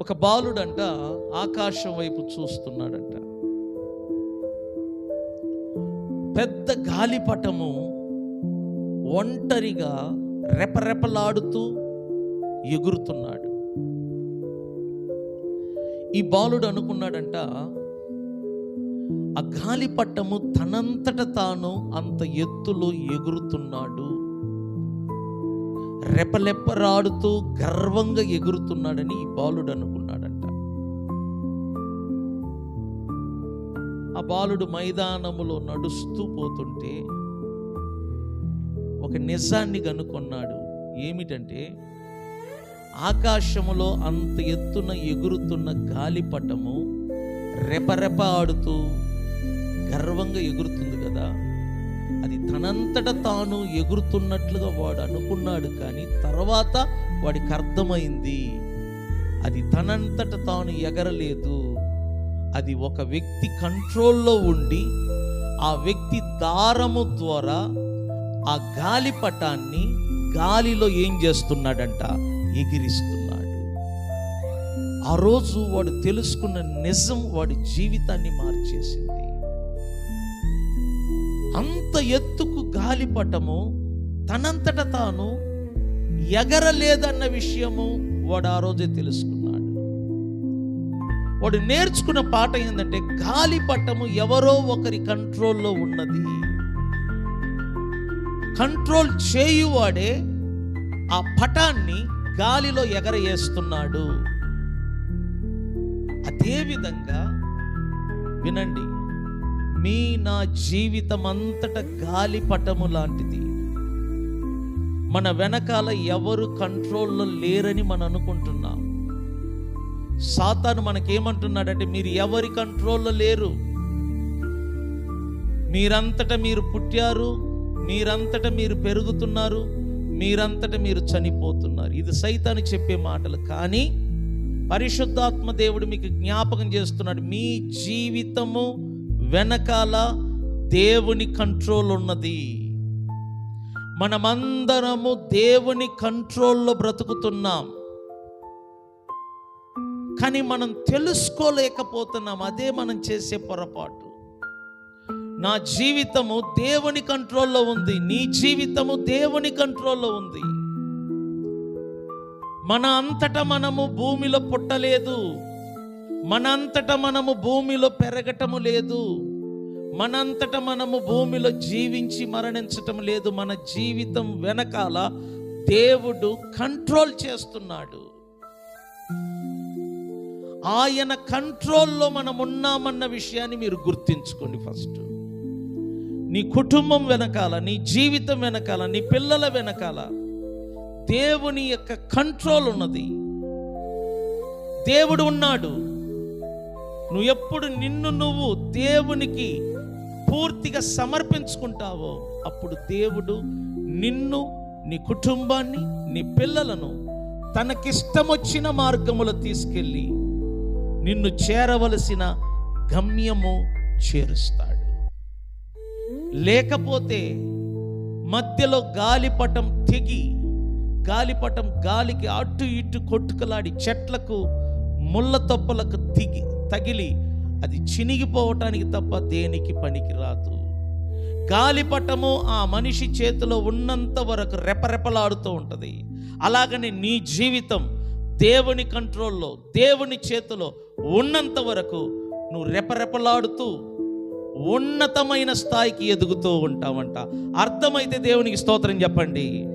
ఒక బాలుడంట ఆకాశం వైపు చూస్తున్నాడంట. పెద్ద గాలిపటము ఒంటరిగా రెపరెపలాడుతూ ఎగురుతున్నాడు. ఈ బాలుడు అనుకున్నాడంట ఆ గాలిపటము తనంతట తాను అంత ఎత్తులో ఎగురుతున్నాడు. రెపలెప్పరాడుతూ గర్వంగా ఎగురుతున్నాడని ఈ బాలుడు అనుకున్నాడంట. ఆ బాలుడు మైదానములో నడుస్తూ పోతుంటే ఒక నిజాన్ని కనుకొన్నాడు. ఏమిటంటే ఆకాశములో అంత ఎత్తున ఎగురుతున్న గాలిపటము రెపరెప ఆడుతూ గర్వంగా ఎగురుతుంది కదా. అది తనంతట తాను ఎగురుతున్నట్లుగా వాడు అనుకున్నాడు కానీ తర్వాత వాడికి అర్థమైంది. అది తనంతట తాను ఎగరలేదు. అది ఒక వ్యక్తి కంట్రోల్లో ఉండి ఆ వ్యక్తి దారము ద్వారా ఆ గాలిపటాన్ని గాలిలో ఏం చేస్తున్నాడంట? ఎగిరిస్తున్నాడు. ఆ రోజు వాడు తెలుసుకున్న నిజం వాడి జీవితాన్ని మార్చేసింది. అంత ఎత్తుకు గాలిపటము తనంతట తాను ఎగరలేదన్న విషయము వాడు ఆ రోజే తెలుసుకున్నాడు. వాడు నేర్చుకున్న పాట ఏంటంటే గాలిపటము ఎవరో ఒకరి కంట్రోల్లో ఉన్నది. కంట్రోల్ చేయువాడే ఆ పటాన్ని గాలిలో ఎగరవేస్తున్నాడు అదేవిధంగా వినండి మీ నా జీవితం అంతట గాలిపటము లాంటిది. మన వెనకాల ఎవరు కంట్రోల్లో లేరని మనం అనుకుంటున్నాం సాతాను మనకేమంటున్నాడంటే మీరు ఎవరి కంట్రోల్లో లేరు? మీరంతట మీరు పుట్టారు మీరంతట మీరు పెరుగుతున్నారు మీరంతట మీరు చనిపోతున్నారు. ఇది సైతాను చెప్పే మాటలు. కానీ పరిశుద్ధాత్మ దేవుడు మీకు జ్ఞాపకం చేస్తున్నాడు మీ జీవితము వెనకాల దేవుని కంట్రోల్ ఉన్నది. మనమందరము దేవుని కంట్రోల్లో బ్రతుకుతున్నాం. కానీ మనం తెలుసుకోలేకపోతున్నాం. అదే మనం చేసే పొరపాటు. నా జీవితము దేవుని కంట్రోల్లో ఉంది. నీ జీవితము దేవుని కంట్రోల్లో ఉంది. మన అంతటా మనము భూమిలో పుట్టలేదు. మనంతట మనము భూమిలో పెరగటము లేదు. మనంతట మనము భూమిలో జీవించి మరణించటం లేదు. మన జీవితం వెనకాల దేవుడు కంట్రోల్ చేస్తున్నాడు. ఆయన కంట్రోల్లో మనం ఉన్నామన్న విషయాన్ని మీరు గుర్తించుకోండి ఫస్ట్. నీ కుటుంబం వెనకాల నీ జీవితం వెనకాల నీ పిల్లల వెనకాల దేవుని యొక్క కంట్రోల్ ఉన్నది. దేవుడు ఉన్నాడు. నువ్వు ఎప్పుడు నిన్ను నువ్వు దేవునికి పూర్తిగా సమర్పించుకుంటావో అప్పుడు దేవుడు నిన్ను నీ కుటుంబాన్ని నీ పిల్లలను తనకిష్టమొచ్చిన మార్గములో తీసుకెళ్ళి నిన్ను చేరవలసిన గమ్యము చేరుస్తాడు. లేకపోతే మధ్యలో గాలిపటం తెగి గాలిపటం గాలికి అటు ఇటు కొట్టుకలాడి చెట్లకు ముళ్ళ తొప్పలకు దిగి తగిలి అది చినిగిపోవటానికి తప్ప దేనికి పనికి రాదు గాలిపటము ఆ మనిషి చేతిలో ఉన్నంత వరకు రెపరెపలాడుతూ ఉంటుంది. అలాగనే నీ జీవితం దేవుని కంట్రోల్లో దేవుని చేతిలో ఉన్నంత వరకు నువ్వు రెపరెపలాడుతూ ఉన్నతమైన స్థాయికి ఎదుగుతూ ఉంటావంట. అర్థమైతే దేవునికి స్తోత్రం చెప్పండి.